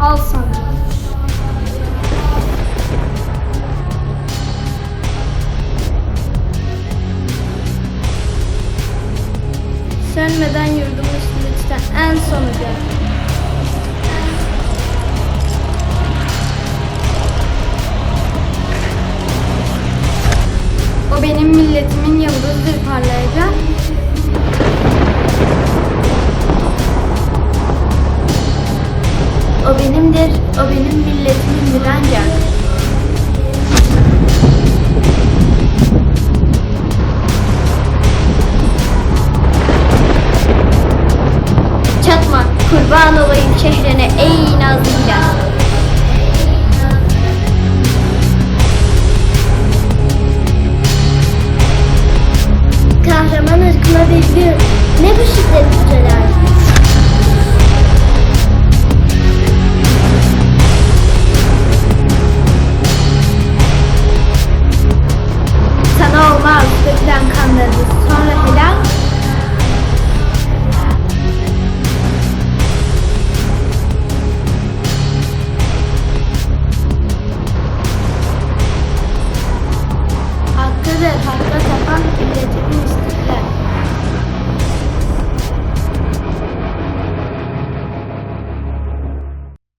Al sana. Sönmeden yurdumun üstünde çıkan en sonucu. O benim milletimin yıldızdır parlayacak. O benimdir, o benim milletimin direncak. Çatma, kurban olayım şehrine ey nazlı hilal. Kahraman ırkına bir gün ne bu şiddet. dökülen kanlarımız sonra helal. Hakkı ve hakka tapan milletimin